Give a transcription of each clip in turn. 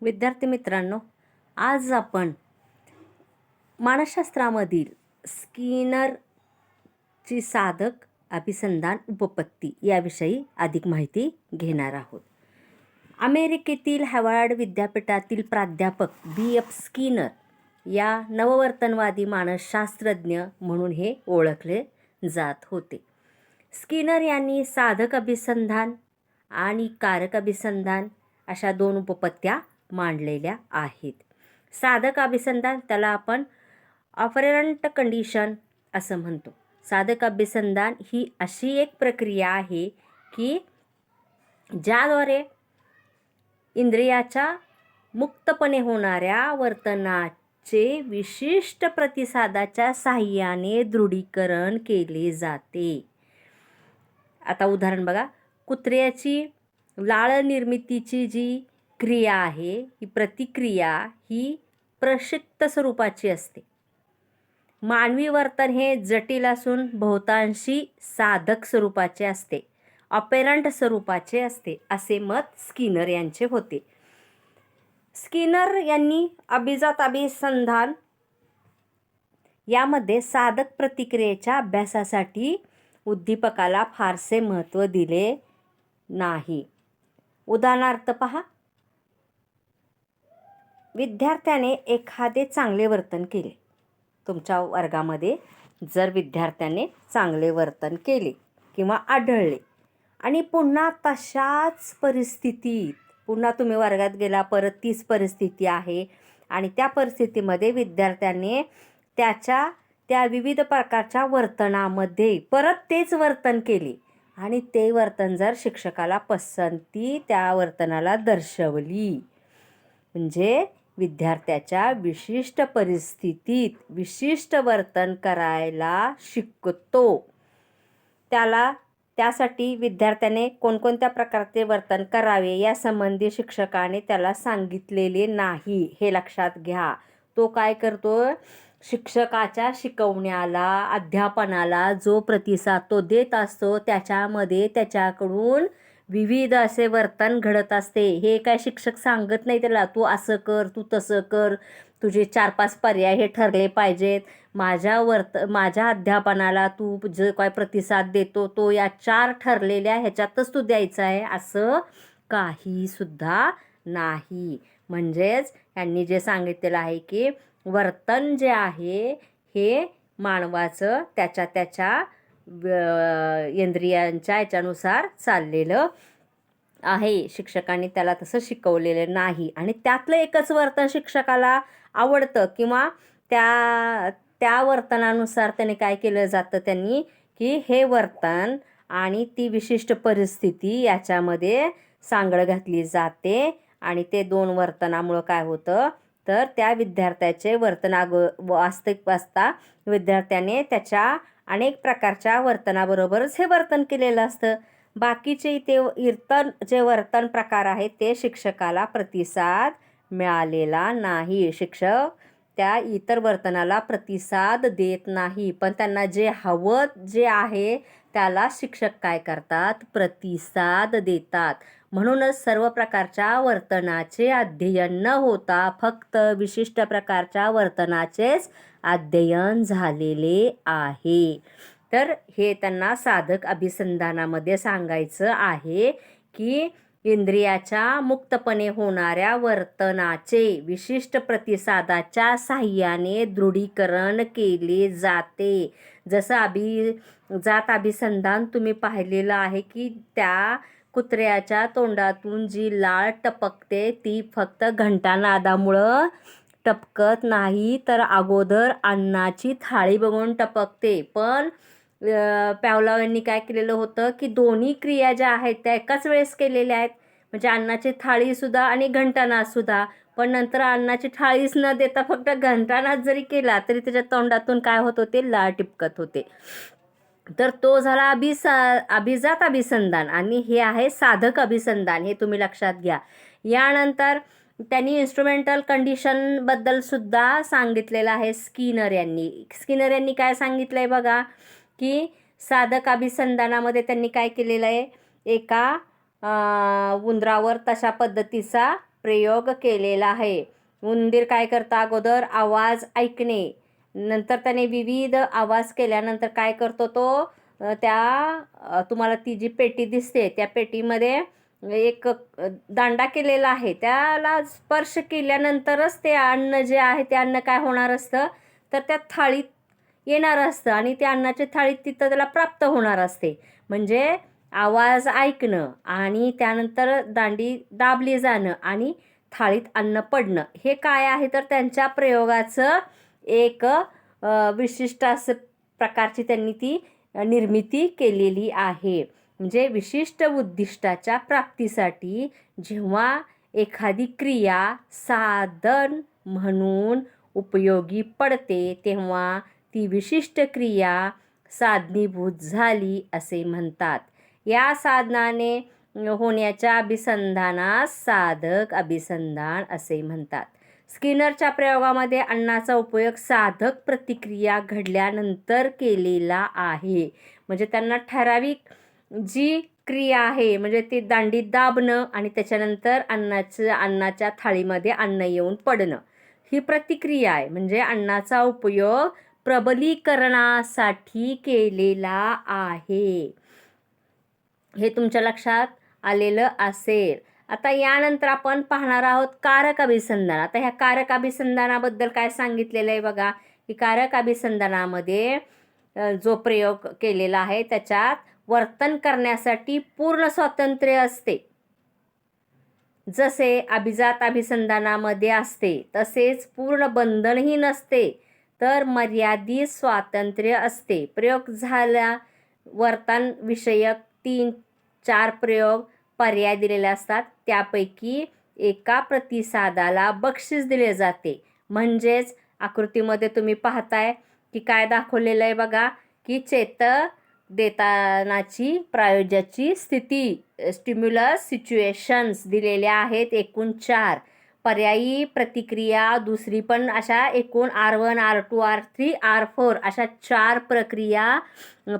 विद्यार्थी मित्रांनो आज आपण मानसशास्त्रामधील स्किनरची साधक अभिसंधान उपपत्ती याविषयी अधिक माहिती घेणार आहोत. अमेरिकेतील हॅवार्ड विद्यापीठातील प्राध्यापक बी. एफ. स्किनर या नववर्तनवादी मानसशास्त्रज्ञ म्हणून हे ओळखले जात होते. स्किनर यांनी साधक अभिसंधान आणि कारक अभिसंधान अशा दोन उपपत्त्या मांडलेल्या आहेत. साधक अभिसंधान त्याला आपण ऑफरंट कंडिशन असं म्हणतो. साधक अभिसंधान ही अशी एक प्रक्रिया आहे की ज्याद्वारे इंद्रियाच्या मुक्तपणे होणाऱ्या वर्तनाचे विशिष्ट प्रतिसादाच्या साह्याने दृढीकरण केले जाते. आता उदाहरण बघा. कुत्र्याची लाळ निर्मितीची जी क्रिया आहे ही प्रतिक्रिया ही प्रक्षिप्त स्वरूपाची असते. मानवी वर्तन हे जटिल असून बहुतांशी साधक स्वरूपाचे असते ऑपेरंट स्वरूपाचे असते असे मत स्किनर यांचे होते. स्किनर यांनी अभिजात अभिसंधान यामध्ये साधक प्रतिक्रियेच्या अभ्यासासाठी उद्दीपकाला फारसे महत्त्व दिले नाही. उदाहरणार्थ पहा विद्यार्थ्याने एखादे चांगले वर्तन केले. तुमच्या वर्गामध्ये जर विद्यार्थ्याने चांगले वर्तन केले किंवा आढळले आणि पुन्हा तशाच परिस्थितीत पुन्हा तुम्ही वर्गात गेला परत तीच परिस्थिती आहे आणि त्या परिस्थितीमध्ये विद्यार्थ्याने त्याच्या त्या विविध प्रकारच्या वर्तनामध्ये परत तेच वर्तन केले आणि ते वर्तन जर शिक्षकाला पसंती त्या वर्तनाला दर्शवली. म्हणजे विद्यार्थ्याच्या विशिष्ट परिस्थितीत विशिष्ट वर्तन करायला शिकतो. त्याला त्यासाठी विद्यार्थ्याने कोणकोणत्या प्रकारचे वर्तन करावे यासंबंधी शिक्षकाने त्याला सांगितलेले नाही हे लक्षात घ्या. तो काय करतो शिक्षकाच्या शिकवण्याला अध्यापनाला जो प्रतिसाद तो देत असतो त्याच्यामध्ये त्याच्याकडून विविध असे वर्तन घडत असते. हे काय शिक्षक सांगत नाही त्याला तू असं कर तू तसं कर तुझे चार पाच पर्याय हे ठरले पाहिजेत. माझ्या वर्त माझ्या अध्यापनाला तू जो काय प्रतिसाद देतो तो या चार ठरलेल्या ह्याच्यातच तू द्यायचा आहे. असं काहीसुद्धा नाही. म्हणजेच यांनी जे सांगितलेलं आहे की वर्तन जे आहे हे मानवाचं त्याच्या त्याच्या इंद्रियांच्या याच्यानुसार चाललेलं आहे. शिक्षकांनी त्याला तसं शिकवलेलं नाही. आणि त्यातलं एकच वर्तन शिक्षकाला आवडतं किंवा त्या त्या वर्तनानुसार त्याने काय केलं जातं त्यांनी की हे वर्तन आणि ती विशिष्ट परिस्थिती याच्यामध्ये सांगड घातली जाते. आणि ते दोन वर्तनामुळं काय होतं? तर त्या विद्यार्थ्याचे वर्तनाग वास्तविक असता विद्यार्थ्याने त्याच्या अनेक प्रकारच्या वर्तनाबरोबरच हे वर्तन केलेलं असतं. बाकीचे ते इतर जे वर्तन प्रकार आहेत ते शिक्षकाला प्रतिसाद मिळालेला नाही. शिक्षक त्या इतर वर्तनाला प्रतिसाद देत नाही. पण त्यांना जे हवं जे आहे त्याला शिक्षक काय करतात? प्रतिसाद देतात. म्हणूनच सर्व प्रकारच्या वर्तनाचे अध्ययन न होता फक्त विशिष्ट प्रकारच्या वर्तनाचेच अध्ययन झालेले आहे. तर हे त्यांना साधक अभिसंधानामध्ये सांगायचं आहे की इंद्रियाच्या मुक्तपणे होणाऱ्या वर्तनाचे विशिष्ट प्रतिसादाच्या साह्याने दृढीकरण केले जाते. जसं अभि जात अभिसंधान तुम्ही पाहिलेलं आहे की त्या कुत्र्याच्या तोंडातून जी लाळ टपकते ती फक्त घंटानादामुळं टपकत नाही तर अगोदर अन्नाची थाळी बघून टपकते. पण पॅवलाव यांनी काय केलेलं होतं की दोन्ही क्रिया ज्या आहेत त्या एकाच वेळेस केलेल्या आहेत. म्हणजे अन्नाची थाळीसुद्धा आणि घंटानादसुद्धा पण नंतर अन्नाची थाळीच न देता फक्त घंटानाद जरी केला तरी त्याच्या तोंडातून काय होत होते? लाळ टिपकत होते. तर तो झाला अभिसा अभिजात अभिसंधान आणि हे आहे साधक अभिसंधान हे तुम्ही लक्षात घ्या. यानंतर त्यांनी इन्स्ट्रुमेंटल कंडिशनबद्दल सुद्धा सांगितलेलं आहे स्किनर यांनी. स्किनर यांनी काय सांगितलं आहे बघा की साधक अभिसंधानामध्ये त्यांनी काय केलेलं आहे? एका उंदरावर तशा पद्धतीचा प्रयोग केलेला आहे. उंदीर काय करता अगोदर? आवाज ऐकणे. नंतर त्याने विविध आवाज केल्यानंतर काय करतो तो त्या तुम्हाला ती जी पेटी दिसते त्या पेटीमध्ये एक दांडा केलेला आहे. त्याला स्पर्श केल्यानंतरच ते अन्न जे आहे ते अन्न काय होणार असतं? तर त्या थाळीत येणार असतं आणि त्या अन्नाच्या थाळीत तिथं त्याला प्राप्त होणार असते. म्हणजे आवाज ऐकणं आणि त्यानंतर दांडी दाबली जाणं आणि थाळीत अन्न पडणं. हे काय आहे? तर त्यांच्या प्रयोगाचं एक विशिष्ट असं प्रकारची त्यांनी ती निर्मिती केलेली आहे. म्हणजे विशिष्ट उद्दिष्टाच्या प्राप्तीसाठी जेव्हा एखादी क्रिया साधन म्हणून उपयोगी पडते तेव्हा ती विशिष्ट क्रिया साधनीभूत झाली असे म्हणतात. या साधनाने होण्याच्या अभिसंधानास साधक अभिसंधान असे म्हणतात. स्किनरच्या प्रयोगामध्ये अन्नाचा उपयोग साधक प्रतिक्रिया घडल्यानंतर केलेला आहे. म्हणजे त्यांना ठराविक जी क्रिया आहे म्हणजे ती दांडी दाबणं आणि त्याच्यानंतर अन्नाचं अन्नाच्या थाळीमध्ये अन्न येऊन पडणं ही प्रतिक्रिया आहे. म्हणजे अन्नाचा उपयोग प्रबलीकरणासाठी केलेला आहे. हे तुमच्या लक्षात आलेलं असेल. आता यानंतर आपण पाहणार आहोत कारक अभिसंधान आता ह्या कारक अभिसंधानाबद्दल काय सांगितलेलं आहे बघा. की कारक अभिसंधानामध्ये जो प्रयोग केलेला आहे त्याच्यात वर्तन करण्यासाठी पूर्ण स्वातंत्र्य असते. जसे अभिजात अभिसंधानामध्ये असते तसेच पूर्ण बंधनही नसते तर मर्यादित स्वातंत्र्य असते. प्रयोग झाल्या वर्तन विषयक तीन चार प्रयोग पर्याय दिलेले असतात. त्यापैकी एका प्रतिसादाला बक्षीस दिले जाते. म्हणजेच आकृतीमध्ये तुम्ही पाहताय की काय दाखवलेलं आहे बघा की चेत देतानाची प्रायोज्याची स्थिती स्टिम्युलस सिच्युएशन्स दिलेल्या आहेत एकूण चार. पर्यायी प्रतिक्रिया दुसरी पण अशा एकूण R one R two R three R four अशा चार प्रक्रिया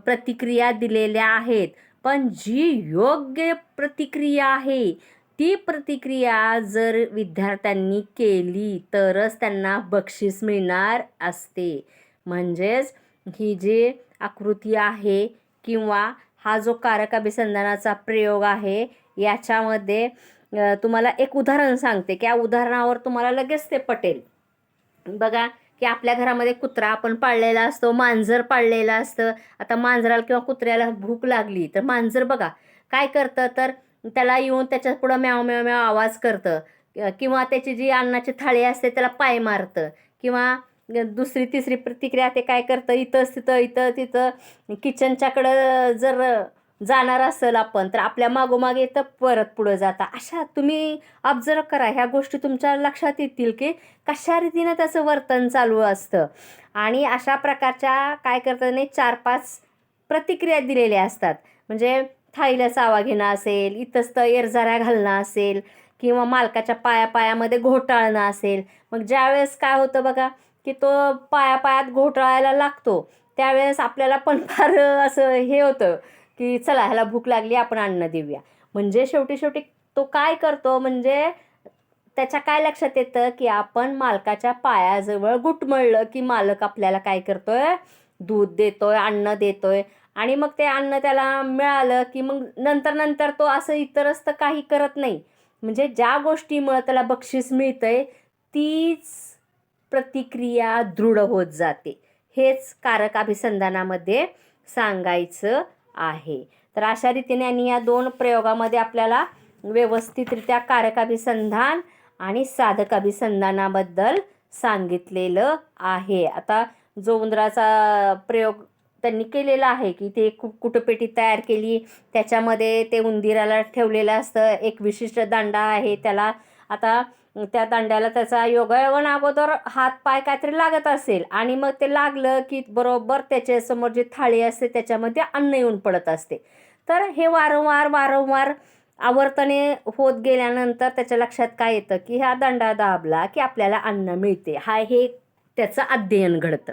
प्रतिक्रिया दिलेल्या आहेत. पण जी योग्य प्रतिक्रिया आहे ती प्रतिक्रिया जर विद्यार्थ्यांनी केली तरच त्यांना बक्षीस मिळणार असते. म्हणजेच ही जी आकृती आहे किंवा हा जो कारक अभिसंधानाचा प्रयोग आहे याच्यामध्ये तुम्हाला एक उदाहरण सांगते की या उदाहरणावर तुम्हाला लगेच ते पटेल. बघा की आपल्या घरामध्ये कुत्रा आपण पाळलेला असतो मांजर पाळलेलं असतं. आता मांजराला किंवा कुत्र्याला भूक लागली तर मांजर बघा काय करतं तर त्याला येऊन त्याच्या पुढं म्याव म्याव म्याव आवाज करतं. किंवा त्याची जी अन्नाची थाळी असते त्याला पाय मारतं. किंवा दुसरी तिसरी प्रतिक्रिया ते काय करतं? इथंच तिथं इथं तिथं किचनच्याकडं जर जाणार असेल आपण तर आपल्या मागोमागे येतं परत पुढं जाता. अशा तुम्ही ऑब्झर्व करा. ह्या गोष्टी तुमच्या लक्षात येतील की कशा रीतीनं त्याचं वर्तन चालू असतं. आणि अशा प्रकारच्या काय करतात नाही चार पाच प्रतिक्रिया दिलेल्या असतात. म्हणजे थाळीला चावा घेणं असेल इथंच एरझाऱ्या घालणं असेल किंवा मालकाच्या पाया पायामध्ये घोटाळणं असेल. मग ज्यावेळेस काय होतं बघा की तो पाया पायात घोटाळायला लागतो त्यावेळेस आपल्याला पण फार असं हे होतं. की चला ह्याला भूक लागली आपण अन्न देऊया. म्हणजे शेवटी शेवटी तो काय करतो? म्हणजे त्याच्या काय लक्षात येतं की आपण मालकाच्या पायाजवळ गुटमळलं की मालक आपल्याला काय करतोय? दूध देतोय अन्न देतोय. आणि मग ते अन्न त्याला मिळालं की मग नंतर नंतर तो असं इतरच तर काही करत नाही. म्हणजे ज्या गोष्टीमुळं त्याला बक्षीस मिळतंय तीच प्रतिक्रिया दृढ होत जाते. हेच कारक अभिसंधानामध्ये सांगायचं आहे. तर अशा रीतीने आणि या दोन प्रयोगामध्ये आपल्याला व्यवस्थितरित्या कारक अभिसंधान आणि साधक अभिसंधानाबद्दल सांगितलेलं आहे. आता जो उंदराचा प्रयोग त्यांनी केलेला आहे की ते कु कुटपेटी तयार केली. त्याच्यामध्ये ते उंदीराला ठेवलेलं असतं. एक विशिष्ट दांडा आहे. त्याला आता त्या दांड्याला त्याचा योगायोगन अगोदर हात पाय काहीतरी लागत असेल आणि मग ते लागलं की बरोबर त्याच्यासमोर जी थाळी असते त्याच्यामध्ये अन्न येऊन पडत असते. तर हे वारंवार वारंवार आवर्तने होत गेल्यानंतर त्याच्या लक्षात काय येतं की हा दंडा दाबला की आपल्याला अन्न मिळते. हा हे त्याचं अध्ययन घडतं.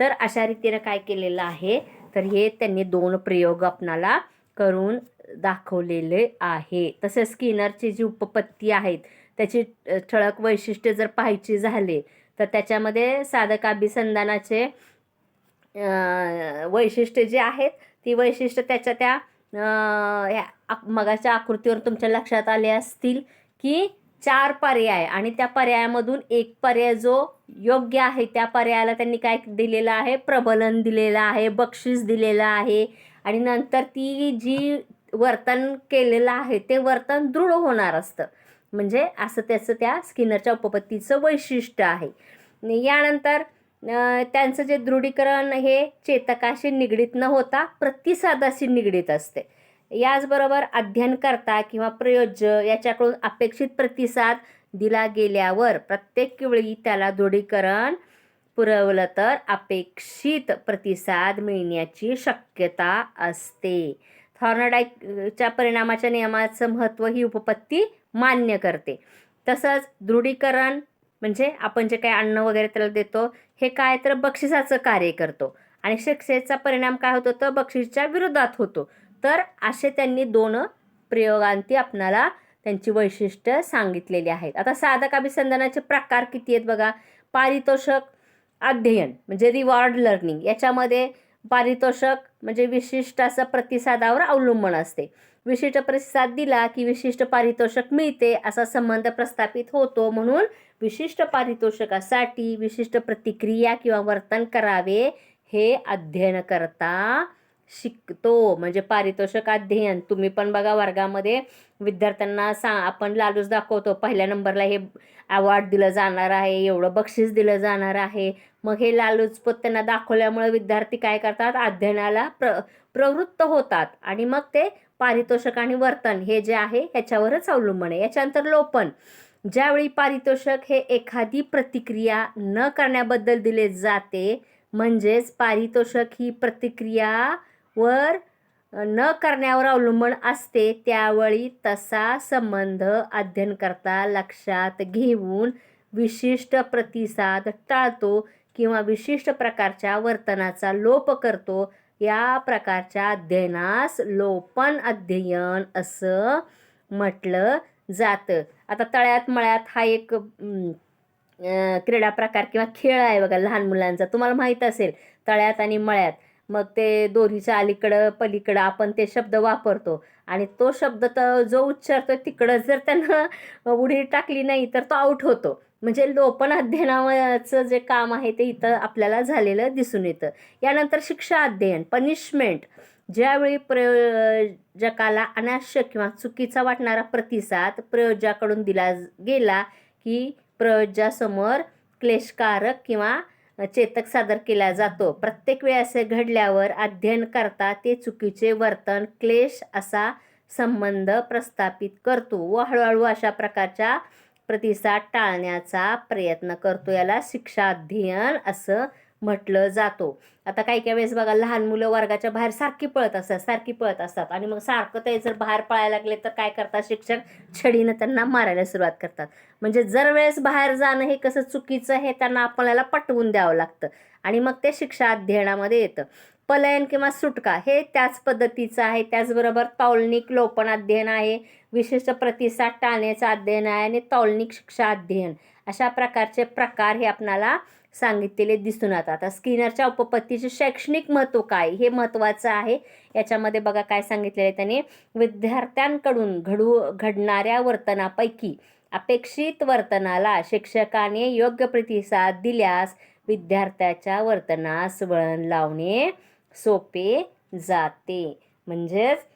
तर अशा रीतीनं काय केलेलं आहे? तर हे त्यांनी दोन प्रयोग आपणाला करून दाखवलेले आहे. तसेच स्किनरची जी उपपत्ती आहेत त्याची ठळक वैशिष्ट्य जर पाहायची झाली तर त्याच्यामध्ये साधक अभिसंधानाचे वैशिष्ट्य जे आहेत ती वैशिष्ट्य त्याच्या त्या ह्या मगाच्या आकृतीवर तुमच्या लक्षात आले असतील की चार पर्याय आणि त्या पर्यायामधून एक पर्याय जो योग्य आहे त्या पर्यायाला त्यांनी काय दिलेलं आहे? प्रबलन दिलेलं आहे बक्षीस दिलेलं आहे आणि नंतर ती जी वर्तन केलेलं आहे ते वर्तन दृढ होणार असतं. म्हणजे असं त्याचं त्या स्किनरच्या उपपत्तीचं वैशिष्ट्य आहे. यानंतर त्यांचं जे दृढीकरण हे चेतकाशी निगडीत न होता प्रतिसादाशी निगडीत असते. याचबरोबर अध्ययनकर्ता किंवा प्रयोज्य याच्याकडून अपेक्षित प्रतिसाद दिला गेल्यावर प्रत्येक वेळी त्याला दृढीकरण पुरवलं तर अपेक्षित प्रतिसाद मिळण्याची शक्यता असते. थॉर्नडाईकच्या परिणामाच्या नियमाचं महत्त्व ही उपपत्ती मान्य करते. तसंच दृढीकरण म्हणजे आपण जे काही अन्न वगैरे त्याला देतो हे काय तर बक्षिसाचं कार्य करतो. आणि शिक्षेचा परिणाम काय होतो? तर बक्षिसच्या विरोधात होतो. तर असे त्यांनी दोन प्रयोगांती आपणाला त्यांची वैशिष्ट्य सांगितलेली आहेत. आता साधक अभिसंधानाचे प्रकार किती आहेत बघा? पारितोषक अध्ययन म्हणजे रिवॉर्ड लर्निंग याच्यामध्ये पारितोषक म्हणजे विशिष्ट असं प्रतिसादावर अवलंबून असते. विशिष्ट प्रतिसाद दिला की विशिष्ट पारितोषक मिळते असा संबंध प्रस्थापित होतो म्हणून विशिष्ट पारितोषकासाठी विशिष्ट प्रतिक्रिया किंवा वर्तन करावे हे अध्ययन करता शिकतो. म्हणजे पारितोषिक अध्ययन. तुम्ही पण बघा वर्गामध्ये विद्यार्थ्यांना सा आपण लालूच दाखवतो. पहिल्या नंबरला हे अवॉर्ड दिलं जाणार आहे एवढं बक्षीस दिलं जाणार आहे. मग हे लालूचपत त्यांना दाखवल्यामुळे विद्यार्थी काय करतात? अध्ययनाला प्र प्रवृत्त होतात. आणि मग ते पारितोषक आणि वर्तन हे जे आहे ह्याच्यावरच अवलंबून आहे. याच्यानंतर लोपन. ज्यावेळी पारितोषक हे एखादी प्रतिक्रिया न करण्याबद्दल दिले जाते म्हणजेच पारितोषक ही प्रतिक्रिया वर न करण्यावर अवलंबून असते त्यावेळी तसा संबंध अध्ययनकर्ता लक्षात घेऊन विशिष्ट प्रतिसाद टाळतो किंवा विशिष्ट प्रकारच्या वर्तनाचा लोप करतो या प्रकारच्या अध्ययनास लोपन अध्ययन असं म्हटलं जातं. आता तळ्यात मळ्यात हा एक क्रीडा प्रकार किंवा खेळ आहे बघा लहान मुलांचा. तुम्हाला माहीत असेल तळ्यात आणि मळ्यात. मग ते दोरीच्या अलीकडं पलीकडं आपण ते शब्द वापरतो. आणि तो शब्द तर जो उच्चारतो तिकडं जर त्यानं उडी टाकली नाही तर तो आऊट होतो. म्हणजे लोपण अध्ययनाचं जे काम आहे ते इथं आपल्याला झालेलं दिसून येतं. यानंतर शिक्षा अध्ययन पनिशमेंट ज्यावेळी प्रयोजकाला अनाश्य किंवा चुकीचा वाटणारा प्रतिसाद प्रयोज्याकडून दिला गेला की प्रयोजासमोर क्लेशकारक किंवा चेतक सादर केला जातो. प्रत्येक वेळी असे घडल्यावर अध्ययन करता ते चुकीचे वर्तन क्लेश असा संबंध प्रस्थापित करतो व हळूहळू अशा प्रकारच्या प्रतिसाद टाळण्याचा प्रयत्न करतो. याला शिक्षा अध्ययन असं म्हटलं जातो. आता काही काही वेळेस बघा लहान मुलं वर्गाच्या बाहेर सारखी पळत असतात सारखी पळत असतात. आणि मग सारखं ते जर बाहेर पळायला लागले तर काय करतात? शिक्षक छडीनं त्यांना मारायला सुरुवात करतात. म्हणजे जर वेळेस बाहेर जाणं हे कसं चुकीचं हे त्यांना आपल्याला पटवून द्यावं लागतं. आणि मग ते शिक्षा अध्ययनामध्ये येतं. पलायन किंवा सुटका हे त्याच पद्धतीचं आहे. त्याचबरोबर तौलनिक लोपन अध्ययन आहे. विशिष्ट प्रतिसाद टाळण्याचं अध्ययन आहे आणि तौलनिक शिक्षा अध्ययन. अशा प्रकारचे प्रकार हे आपणाला सांगितलेले दिसून येतात. आता स्किनरच्या उपपत्तीचे शैक्षणिक महत्त्व काय? हे महत्त्वाचं आहे. याच्यामध्ये बघा काय सांगितलेलं आहे त्याने. विद्यार्थ्यांकडून घडू घडणाऱ्या वर्तनापैकी अपेक्षित वर्तनाला शिक्षकाने योग्य प्रतिसाद दिल्यास विद्यार्थ्याच्या वर्तनास वळण लावणे सोपे जाते. म्हणजेच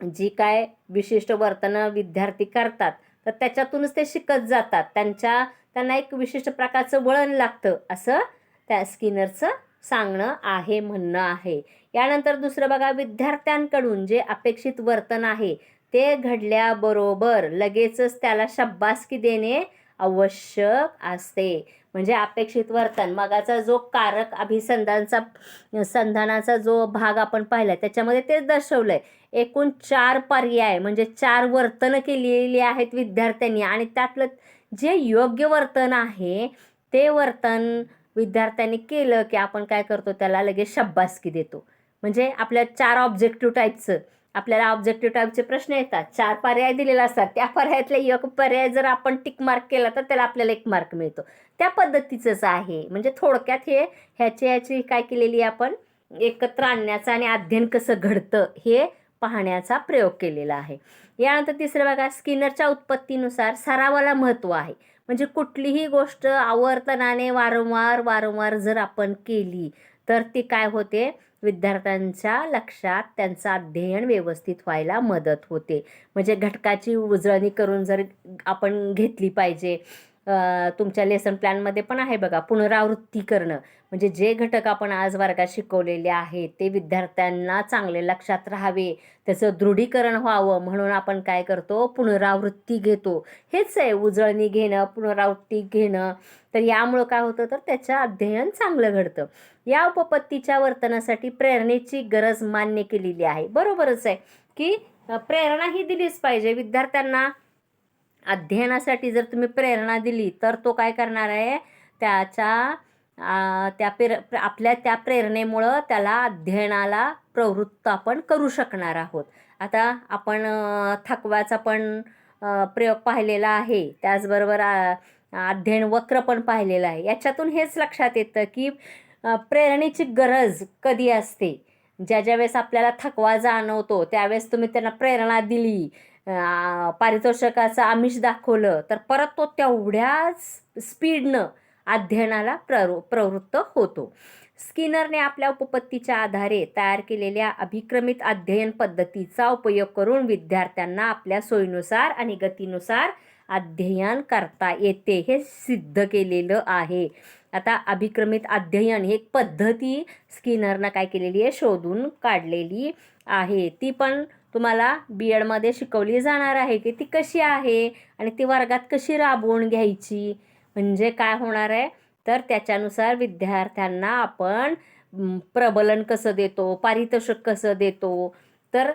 जी काय विशिष्ट वर्तनं विद्यार्थी करतात तर त्याच्यातूनच ते शिकत जातात. त्यांच्या त्यांना एक विशिष्ट प्रकारचं वळण लागतं असं त्या स्किनरचं सांगणं आहे म्हणणं आहे. यानंतर दुसरं बघा विद्यार्थ्यांकडून जे अपेक्षित वर्तन आहे ते घडल्याबरोबर लगेचच त्याला शब्बासकी देणे आवश्यक असते. म्हणजे अपेक्षित वर्तन. मगाचा जो कारक अभिसंधानचा संधानाचा जो भाग आपण पाहिला त्याच्यामध्ये तेच दर्शवलं आहे एकूण चार पर्याय म्हणजे चार वर्तनं केलेली आहेत विद्यार्थ्यांनी. आणि त्यातलं जे योग्य वर्तन आहे ते वर्तन विद्यार्थ्यांनी केलं की आपण काय करतो त्याला लगेच शब्बासकी देतो. म्हणजे आपल्या चार ऑब्जेक्टिव्ह टाईपचं. आपल्याला ऑब्जेक्टिव्ह टाईपचे प्रश्न येतात. चार पर्याय दिलेले असतात. त्या पर्यायातले एक पर्याय जर आपण टिक मार्क केला तर त्याला आपल्याला एक मार्क मिळतो. त्या पद्धतीचंच आहे. म्हणजे थोडक्यात हे ह्याची ह्याची काय केलेली आपण एकत्र आणण्याचं आणि अध्ययन कसं घडतं हे पाहण्याचा प्रयोग केलेला आहे. यानंतर तिसरं बघा स्किनरच्या उत्पत्तीनुसार सरावाला महत्त्व आहे. म्हणजे कुठलीही गोष्ट आवर्तनाने वारंवार वारंवार जर आपण केली तर ती काय होते? विद्यार्थ्यांच्या लक्षात त्यांचं अध्ययन व्यवस्थित व्हायला मदत होते. म्हणजे घटकाची उजळणी करून जर आपण घेतली पाहिजे तुमच्या लेसन प्लॅनमध्ये पण आहे बघा पुनरावृत्ती करणं. म्हणजे जे घटक आपण आज वर्गात शिकवलेले आहेत ते विद्यार्थ्यांना चांगले लक्षात राहावे. त्याचं दृढीकरण व्हावं. म्हणून आपण काय करतो? पुनरावृत्ती घेतो. हेच आहे उजळणी घेणं पुनरावृत्ती घेणं. तर यामुळं काय होतं? तर त्याचं अध्ययन चांगलं घडतं. या उपपत्तीच्या वर्तनासाठी प्रेरणेची गरज मान्य केलेली आहे. बरोबरच आहे की प्रेरणा ही दिलीच पाहिजे. विद्यार्थ्यांना अध्ययनासाठी जर तुम्ही प्रेरणा दिली तर तो काय करणार आहे? त्याच्या त्या प्रेर आपल्या त्या प्रेरणेमुळं त्याला अध्ययनाला प्रवृत्त आपण करू शकणार आहोत. आता आपण थकवाचा पण प्रयोग पाहिलेला आहे. त्याचबरोबर अध्ययन वक्र पण पाहिलेलं आहे. याच्यातून हेच लक्षात येतं की प्रेरणेची गरज कधी असते? ज्या ज्या वेळेस आपल्याला थकवा जाणवतो त्यावेळेस तुम्ही त्यांना प्रेरणा दिली पारितोषिकाचं आमिष दाखवलं तर परत तो तेवढ्याच स्पीडनं अध्ययनाला प्रवृ प्रवृत्त होतो. स्किनरने आपल्या उपपत्तीच्या आधारे तयार केलेल्या अभिक्रमित अध्ययन पद्धतीचा उपयोग करून विद्यार्थ्यांना आपल्या सोयीनुसार आणि गतीनुसार अध्ययन करता येते हे सिद्ध केलेलं आहे. आता अभिक्रमित अध्ययन ही एक पद्धती स्किनरनं काय केलेली आहे शोधून काढलेली आहे. ती पण तुम्हाला बी एडमध्ये शिकवली जाणार आहे की ती कशी आहे आणि ती वर्गात कशी राबवून घ्यायची म्हणजे काय होणार आहे? तर त्याच्यानुसार विद्यार्थ्यांना आपण प्रबलन कसं देतो पारितोषिक कसं देतो तर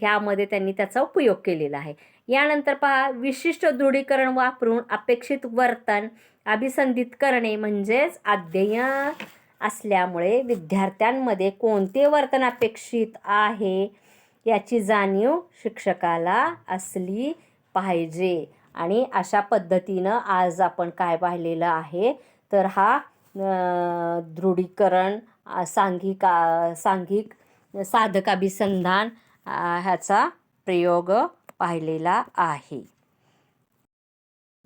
ह्यामध्ये त्यांनी त्याचा उपयोग केलेला आहे. यानंतर पहा विशिष्ट दृढीकरण वापरून अपेक्षित वर्तन अभिसंधित करणे म्हणजेच अध्ययन असल्यामुळे विद्यार्थ्यांमध्ये कोणते वर्तन अपेक्षित आहे? याची जाणीव शिक्षकाला असली पाहिजे. आणि अशा पद्धतीनं आज आपण काय पाहिलेलं आहे? तर हा दृढीकरण सांघिका सांघिक साधकाभिसंधान ह्याचा प्रयोग पाहिलेला आहे.